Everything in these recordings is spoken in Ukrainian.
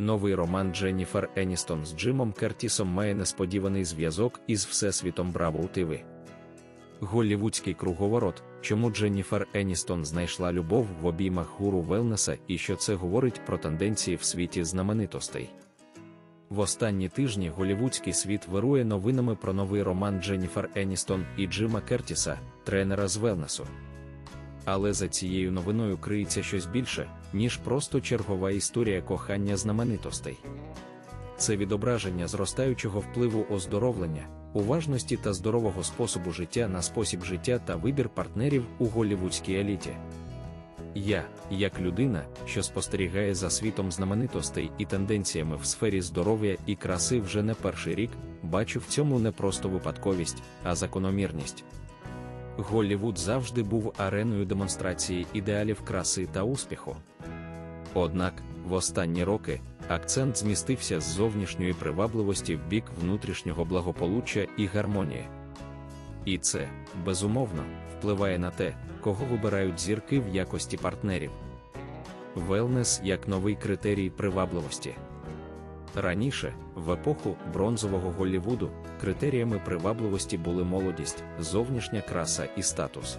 новий роман Дженніфер Еністон з Джимом Кертісом має несподіваний зв'язок із Всесвітом Браво у ТВ. Голлівудський круговорот, чому Дженніфер Еністон знайшла любов в обіймах гуру Велнеса і що це говорить про тенденції в світі знаменитостей. В останні тижні голівудський світ вирує новинами про новий роман Дженніфер Еністон і Джима Кертіса, тренера з Велнесу. Але за цією новиною криється щось більше, ніж просто чергова історія кохання знаменитостей. Це відображення зростаючого впливу оздоровлення, уважності та здорового способу життя на спосіб життя та вибір партнерів у голлівудській еліті. Я, як людина, що спостерігає за світом знаменитостей і тенденціями в сфері здоров'я і краси вже не перший рік, бачу в цьому не просто випадковість, а закономірність. Голлівуд завжди був ареною демонстрації ідеалів краси та успіху. Однак, в останні роки акцент змістився з зовнішньої привабливості в бік внутрішнього благополуччя і гармонії. І це, безумовно, впливає на те, кого вибирають зірки в якості партнерів. Велнес як новий критерій привабливості. Раніше, в епоху бронзового Голлівуду, критеріями привабливості були молодість, зовнішня краса і статус.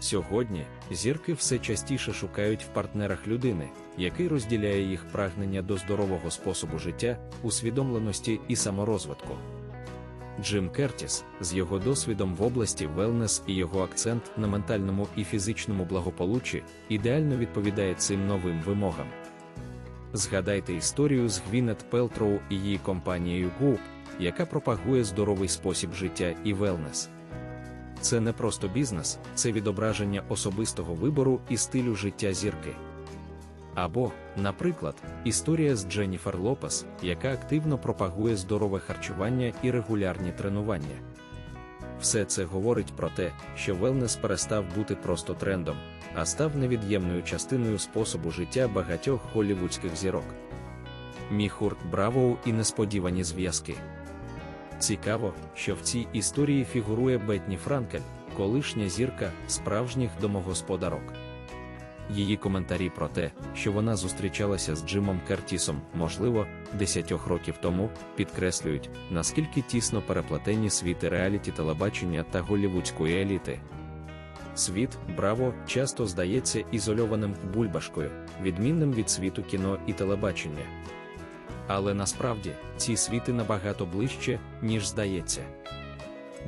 Сьогодні зірки все частіше шукають в партнерах людини, який розділяє їх прагнення до здорового способу життя, усвідомленості і саморозвитку. Джим Кертіс з його досвідом в області велнес і його акцент на ментальному і фізичному благополуччі ідеально відповідає цим новим вимогам. Згадайте історію з Гвінет Пелтроу і її компанією Goop, яка пропагує здоровий спосіб життя і велнес. Це не просто бізнес, це відображення особистого вибору і стилю життя зірки. Або, наприклад, історія з Дженніфер Лопес, яка активно пропагує здорове харчування і регулярні тренування. Все це говорить про те, що велнес перестав бути просто трендом, а став невід'ємною частиною способу життя багатьох голівудських зірок. Міхурт Бравоу і несподівані зв'язки. Цікаво, що в цій історії фігурує Бетні Франкель, колишня зірка справжніх домогосподарок. Її коментарі про те, що вона зустрічалася з Джимом Кертісом, можливо, десятьох років тому, підкреслюють, наскільки тісно переплетені світи реаліті телебачення та голівудської еліти. Світ, браво, часто здається ізольованим бульбашкою, відмінним від світу кіно і телебачення. Але насправді ці світи набагато ближче, ніж здається.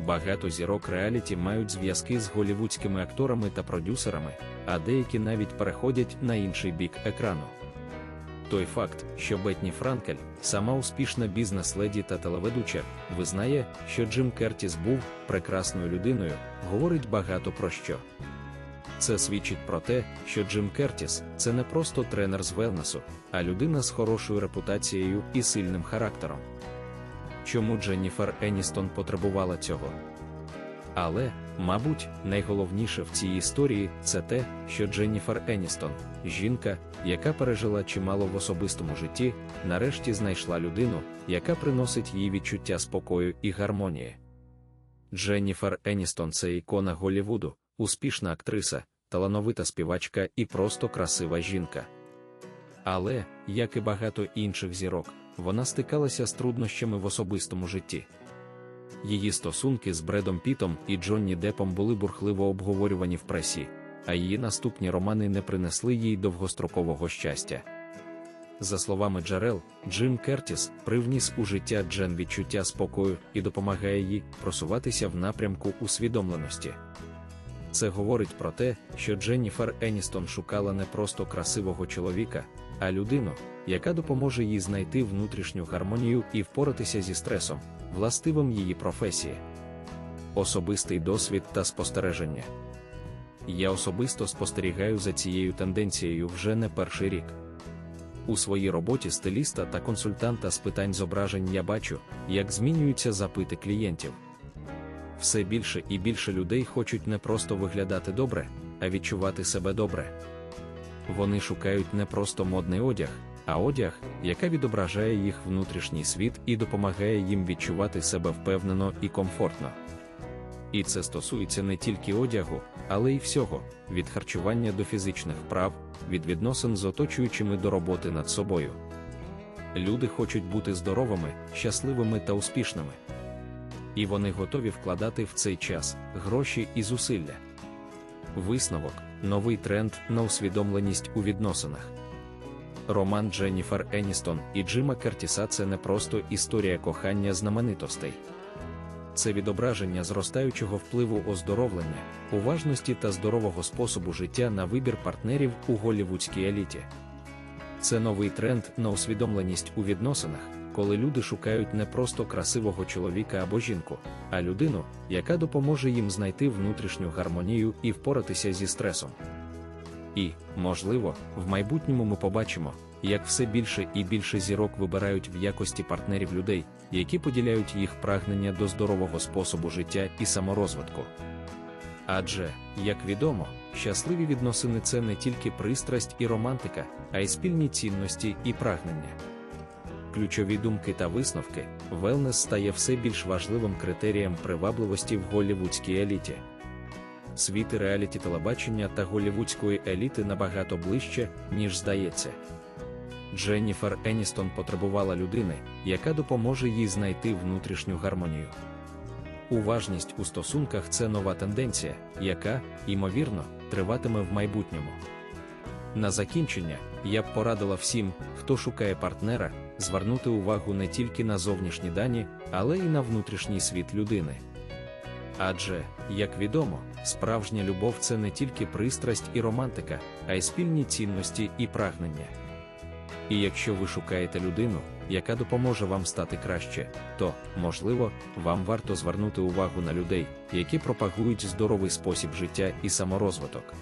Багато зірок реаліті мають зв'язки з голівудськими акторами та продюсерами, а деякі навіть переходять на інший бік екрану. Той факт, що Бетні Франкель, сама успішна бізнес-леді та телеведуча, визнає, що Джим Кертіс був прекрасною людиною, говорить багато про що. Це свідчить про те, що Джим Кертіс це не просто тренер з велнесу, а людина з хорошою репутацією і сильним характером. Чому Дженніфер Еністон потребувала цього? Але, мабуть, найголовніше в цій історії це те, що Дженніфер Еністон, жінка, яка пережила чимало в особистому житті, нарешті знайшла людину, яка приносить їй відчуття спокою і гармонії. Дженніфер Еністон це ікона Голлівуду, успішна актриса, талановита співачка і просто красива жінка. Але, як і багато інших зірок, вона стикалася з труднощами в особистому житті. Її стосунки з Бредом Пітом і Джонні Депом були бурхливо обговорювані в пресі, а її наступні романи не принесли їй довгострокового щастя. За словами Джерел, Джим Кертіс привніс у життя Джен відчуття спокою і допомагає їй просуватися в напрямку усвідомленості. Це говорить про те, що Дженніфер Еністон шукала не просто красивого чоловіка, а людину, яка допоможе їй знайти внутрішню гармонію і впоратися зі стресом, властивим її професії. Особистий досвід та спостереження. Я особисто спостерігаю за цією тенденцією вже не перший рік. У своїй роботі стиліста та консультанта з питань зображень я бачу, як змінюються запити клієнтів. Все більше і більше людей хочуть не просто виглядати добре, а відчувати себе добре. Вони шукають не просто модний одяг, а одяг, яка відображає їх внутрішній світ і допомагає їм відчувати себе впевнено і комфортно. І це стосується не тільки одягу, але й всього, від харчування до фізичних прав, від відносин з оточуючими до роботи над собою. люди хочуть бути здоровими, щасливими та успішними. І вони готові вкладати в цей час гроші і зусилля. Висновок новий тренд на усвідомленість у відносинах. Роман Дженніфер Еністон і Джима Кертіса це не просто історія кохання знаменитостей. Це відображення зростаючого впливу оздоровлення, уважності та здорового способу життя на вибір партнерів у голівудській еліті. Це новий тренд на усвідомленість у відносинах, коли люди шукають не просто красивого чоловіка або жінку, а людину, яка допоможе їм знайти внутрішню гармонію і впоратися зі стресом. І, можливо, в майбутньому ми побачимо, як все більше і більше зірок вибирають в якості партнерів людей, які поділяють їх прагнення до здорового способу життя і саморозвитку. Адже, як відомо, щасливі відносини це не тільки пристрасть і романтика, а й спільні цінності і прагнення. Ключові думки та висновки, велнес стає все більш важливим критерієм привабливості в голлівудській еліті. Світи реаліті телебачення та голлівудської еліти набагато ближче, ніж здається. Дженніфер Еністон потребувала людини, яка допоможе їй знайти внутрішню гармонію. Уважність у стосунках це нова тенденція, яка, ймовірно, триватиме в майбутньому. На закінчення я б порадила всім, хто шукає партнера, звернути увагу не тільки на зовнішні дані, але й на внутрішній світ людини. Адже, як відомо, справжня любов це не тільки пристрасть і романтика, а й спільні цінності і прагнення. І якщо ви шукаєте людину, яка допоможе вам стати краще, то, можливо, вам варто звернути увагу на людей, які пропагують здоровий спосіб життя і саморозвиток.